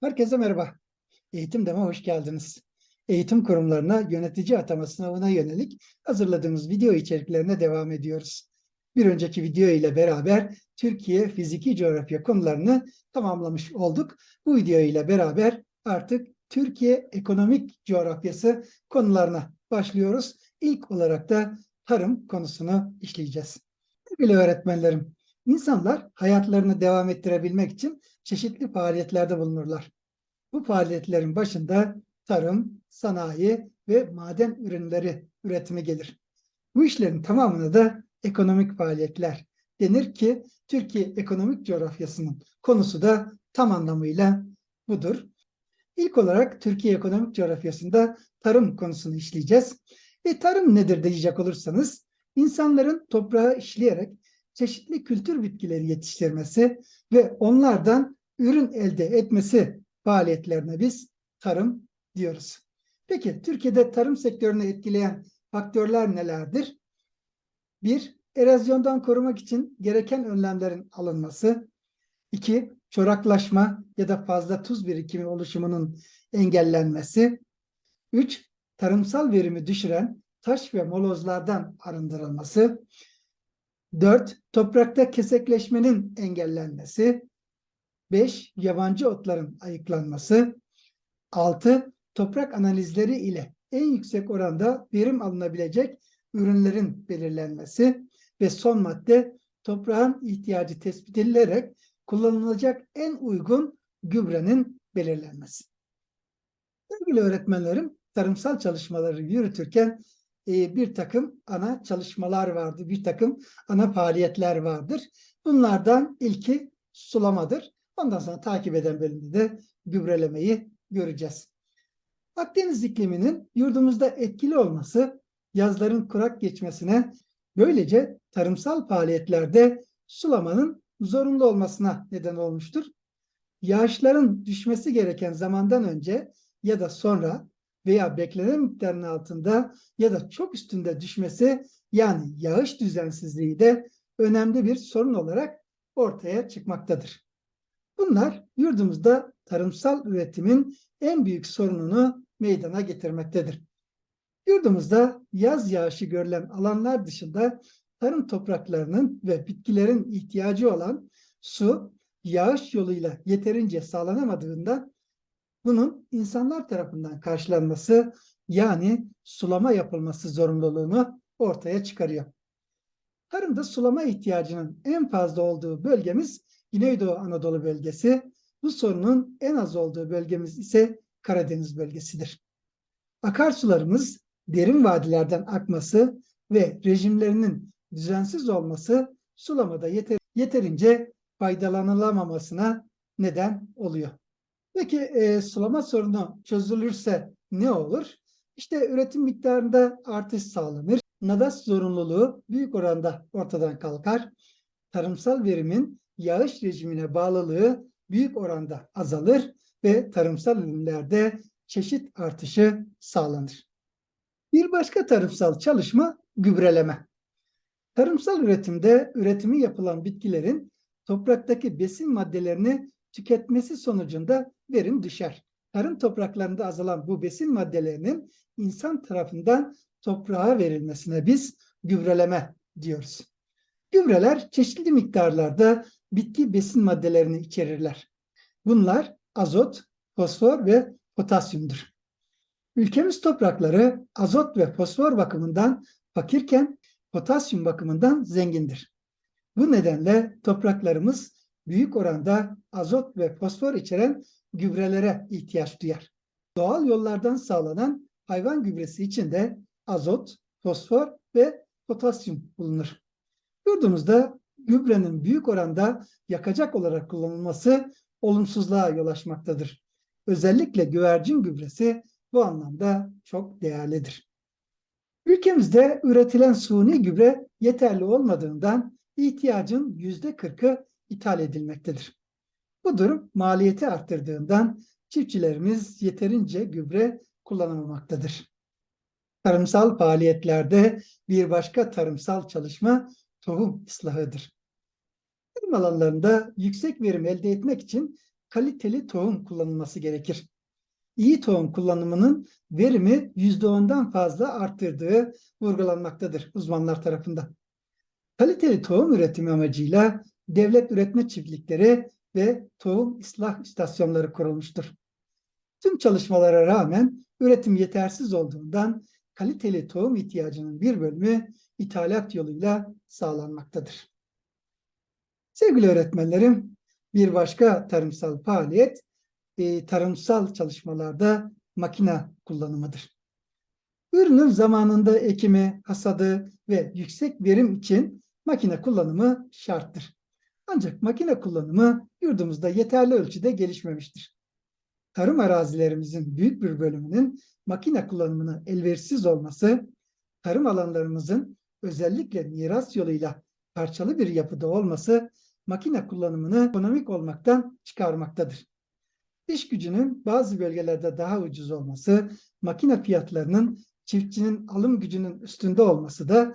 Herkese merhaba. Eğitim Deme hoş geldiniz. Eğitim kurumlarına yönetici atama sınavına yönelik hazırladığımız video içeriklerine devam ediyoruz. Bir önceki video ile beraber Türkiye fiziki coğrafya konularını tamamlamış olduk. Bu video ile beraber artık Türkiye ekonomik coğrafyası konularına başlıyoruz. İlk olarak da tarım konusunu işleyeceğiz. Sevgili öğretmenlerim, insanlar hayatlarını devam ettirebilmek için çeşitli faaliyetlerde bulunurlar. Bu faaliyetlerin başında tarım, sanayi ve maden ürünleri üretimi gelir. Bu işlerin tamamına da ekonomik faaliyetler denir ki Türkiye ekonomik coğrafyasının konusu da tam anlamıyla budur. İlk olarak Türkiye ekonomik coğrafyasında tarım konusunu işleyeceğiz. E, tarım nedir diyecek olursanız insanların toprağı işleyerek çeşitli kültür bitkileri yetiştirmesi ve onlardan ürün elde etmesi faaliyetlerine biz tarım diyoruz. Peki Türkiye'de tarım sektörünü etkileyen faktörler nelerdir? Bir, erozyondan korumak için gereken önlemlerin alınması. İki, çoraklaşma ya da fazla tuz birikimi oluşumunun engellenmesi. Üç, tarımsal verimi düşüren taş ve molozlardan arındırılması. Dört, toprakta kesekleşmenin engellenmesi. 5. Yabancı otların ayıklanması. 6. Toprak analizleri ile en yüksek oranda verim alınabilecek ürünlerin belirlenmesi. Ve son madde toprağın ihtiyacı tespit edilerek kullanılacak en uygun gübrenin belirlenmesi. Sevgili öğretmenlerim, tarımsal çalışmaları yürütürken e, bir takım ana çalışmalar vardı, bir takım ana faaliyetler vardır. Bunlardan ilki sulamadır. Ondan sonra takip eden bölümde de gübrelemeyi göreceğiz. Akdeniz ikliminin yurdumuzda etkili olması yazların kurak geçmesine böylece tarımsal faaliyetlerde sulamanın zorunlu olmasına neden olmuştur. Yağışların düşmesi gereken zamandan önce ya da sonra veya beklenen miktarın altında ya da çok üstünde düşmesi yani yağış düzensizliği de önemli bir sorun olarak ortaya çıkmaktadır. Bunlar yurdumuzda tarımsal üretimin en büyük sorununu meydana getirmektedir. Yurdumuzda yaz yağışı görülen alanlar dışında tarım topraklarının ve bitkilerin ihtiyacı olan su, yağış yoluyla yeterince sağlanamadığında bunun insanlar tarafından karşılanması yani sulama yapılması zorunluluğunu ortaya çıkarıyor. Tarımda sulama ihtiyacının en fazla olduğu bölgemiz Güneydoğu Anadolu bölgesi. Bu sorunun en az olduğu bölgemiz ise Karadeniz bölgesidir. Akarsularımız derin vadilerden akması ve rejimlerinin düzensiz olması sulamada yeter, yeterince faydalanılamamasına neden oluyor. Peki e, sulama sorunu çözülürse ne olur? İşte üretim miktarında artış sağlanır. Nadas zorunluluğu büyük oranda ortadan kalkar. Tarımsal verimin yağış rejimine bağlılığı büyük oranda azalır ve tarımsal ürünlerde çeşit artışı sağlanır. Bir başka tarımsal çalışma gübreleme. Tarımsal üretimde üretimi yapılan bitkilerin topraktaki besin maddelerini tüketmesi sonucunda verim düşer. Tarım topraklarında azalan bu besin maddelerinin insan tarafından toprağa verilmesine biz gübreleme diyoruz. Gübreler çeşitli miktarlarda bitki besin maddelerini içerirler. Bunlar azot, fosfor ve potasyumdur. Ülkemiz toprakları azot ve fosfor bakımından fakirken potasyum bakımından zengindir. Bu nedenle topraklarımız büyük oranda azot ve fosfor içeren gübrelere ihtiyaç duyar. Doğal yollardan sağlanan hayvan gübresi içinde azot, fosfor ve potasyum bulunur. Yurdumuzda gübrenin büyük oranda yakacak olarak kullanılması olumsuzluğa yol açmaktadır. Özellikle güvercin gübresi bu anlamda çok değerlidir. Ülkemizde üretilen suni gübre yeterli olmadığından ihtiyacın yüzde kırkı ithal edilmektedir. Bu durum maliyeti arttırdığından çiftçilerimiz yeterince gübre kullanamamaktadır. Tarımsal faaliyetlerde bir başka tarımsal çalışma tohum ıslahıdır. Tarım alanlarında yüksek verim elde etmek için kaliteli tohum kullanılması gerekir. İyi tohum kullanımının verimi %10'dan fazla arttırdığı vurgulanmaktadır uzmanlar tarafından. Kaliteli tohum üretimi amacıyla devlet üretme çiftlikleri ve tohum ıslah istasyonları kurulmuştur. Tüm çalışmalara rağmen üretim yetersiz olduğundan kaliteli tohum ihtiyacının bir bölümü ithalat yoluyla sağlanmaktadır. Sevgili öğretmenlerim, bir başka tarımsal faaliyet e, tarımsal çalışmalarda makine kullanımıdır. Ürünün zamanında ekimi, hasadı ve yüksek verim için makine kullanımı şarttır. Ancak makine kullanımı yurdumuzda yeterli ölçüde gelişmemiştir. Tarım arazilerimizin büyük bir bölümünün makine kullanımına elverişsiz olması, tarım alanlarımızın özellikle miras yoluyla parçalı bir yapıda olması makine kullanımını ekonomik olmaktan çıkarmaktadır. İş gücünün bazı bölgelerde daha ucuz olması, makine fiyatlarının çiftçinin alım gücünün üstünde olması da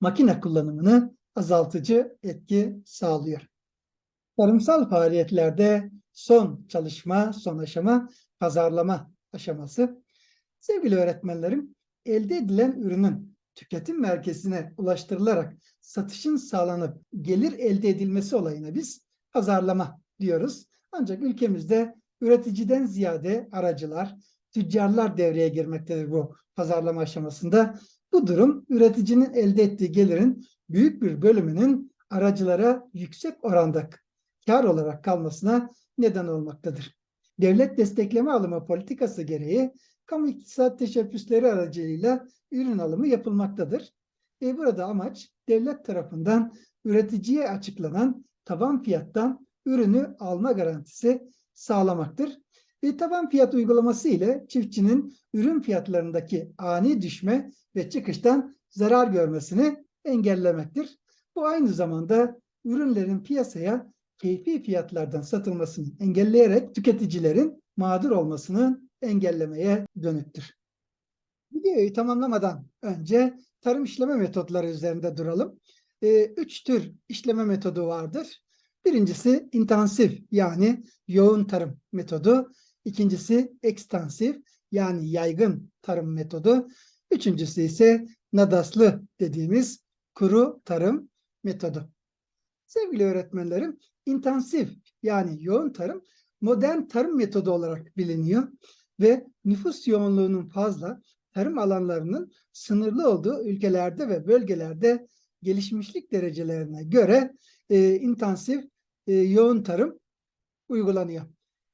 makine kullanımını azaltıcı etki sağlıyor. Tarımsal faaliyetlerde son çalışma, son aşama pazarlama aşaması. Sevgili öğretmenlerim, elde edilen ürünün tüketim merkezine ulaştırılarak satışın sağlanıp gelir elde edilmesi olayına biz pazarlama diyoruz. Ancak ülkemizde üreticiden ziyade aracılar, tüccarlar devreye girmektedir bu pazarlama aşamasında. Bu durum üreticinin elde ettiği gelirin büyük bir bölümünün aracılara yüksek oranda kar olarak kalmasına neden olmaktadır. Devlet destekleme alımı politikası gereği kamu iktisat teşebbüsleri aracılığıyla ürün alımı yapılmaktadır. E burada amaç devlet tarafından üreticiye açıklanan taban fiyattan ürünü alma garantisi sağlamaktır. E, taban fiyat uygulaması ile çiftçinin ürün fiyatlarındaki ani düşme ve çıkıştan zarar görmesini engellemektir. Bu aynı zamanda ürünlerin piyasaya keyfi fiyatlardan satılmasını engelleyerek tüketicilerin mağdur olmasını engellemeye dönüktür. Videoyu tamamlamadan önce tarım işleme metotları üzerinde duralım. Ee, üç tür işleme metodu vardır. Birincisi intensif yani yoğun tarım metodu. İkincisi ekstansif yani yaygın tarım metodu. Üçüncüsü ise nadaslı dediğimiz kuru tarım metodu. Sevgili öğretmenlerim, intensif yani yoğun tarım modern tarım metodu olarak biliniyor ve nüfus yoğunluğunun fazla, tarım alanlarının sınırlı olduğu ülkelerde ve bölgelerde gelişmişlik derecelerine göre e, intensif e, yoğun tarım uygulanıyor.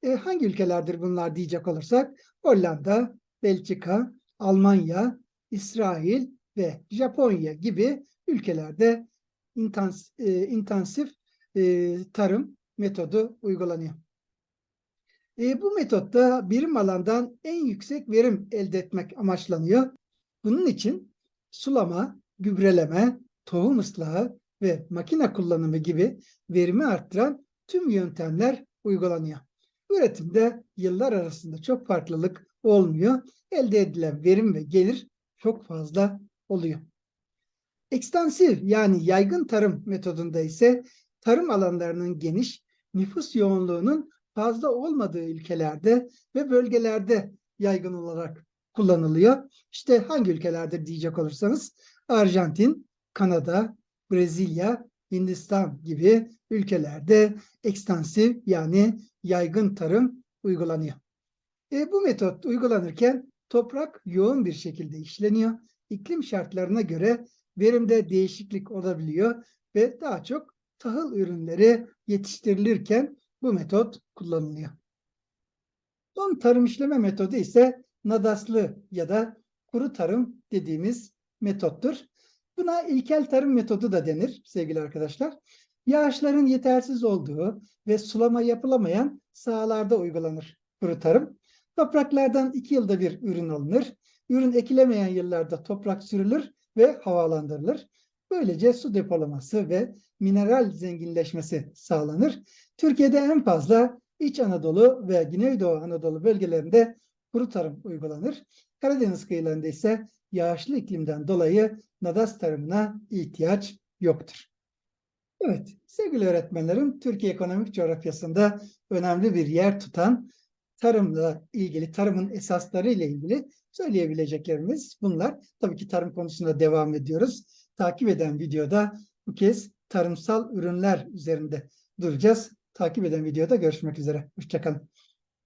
E, hangi ülkelerdir bunlar diyecek olursak Hollanda, Belçika, Almanya, İsrail ve Japonya gibi ülkelerde intens, e, intensif e, tarım metodu uygulanıyor. E, bu metotta birim alandan en yüksek verim elde etmek amaçlanıyor. Bunun için sulama, gübreleme, tohum ıslahı ve makine kullanımı gibi verimi arttıran tüm yöntemler uygulanıyor. Üretimde yıllar arasında çok farklılık olmuyor. Elde edilen verim ve gelir çok fazla oluyor. Ekstansif yani yaygın tarım metodunda ise tarım alanlarının geniş, nüfus yoğunluğunun fazla olmadığı ülkelerde ve bölgelerde yaygın olarak kullanılıyor. İşte hangi ülkelerde diyecek olursanız Arjantin, Kanada, Brezilya, Hindistan gibi ülkelerde ekstansif yani yaygın tarım uygulanıyor. E, bu metot uygulanırken toprak yoğun bir şekilde işleniyor. İklim şartlarına göre verimde değişiklik olabiliyor ve daha çok tahıl ürünleri yetiştirilirken bu metot kullanılıyor. Son tarım işleme metodu ise nadaslı ya da kuru tarım dediğimiz metottur. Buna ilkel tarım metodu da denir sevgili arkadaşlar. Yağışların yetersiz olduğu ve sulama yapılamayan sahalarda uygulanır kuru tarım. Topraklardan iki yılda bir ürün alınır. Ürün ekilemeyen yıllarda toprak sürülür ve havalandırılır. Böylece su depolaması ve mineral zenginleşmesi sağlanır. Türkiye'de en fazla İç Anadolu ve Güneydoğu Anadolu bölgelerinde kuru tarım uygulanır. Karadeniz kıyılarında ise yağışlı iklimden dolayı nadas tarımına ihtiyaç yoktur. Evet, sevgili öğretmenlerim, Türkiye ekonomik coğrafyasında önemli bir yer tutan tarımla ilgili, tarımın esasları ile ilgili söyleyebileceklerimiz bunlar. Tabii ki tarım konusunda devam ediyoruz. Takip eden videoda bu kez tarımsal ürünler üzerinde duracağız. Takip eden videoda görüşmek üzere. Hoşçakalın.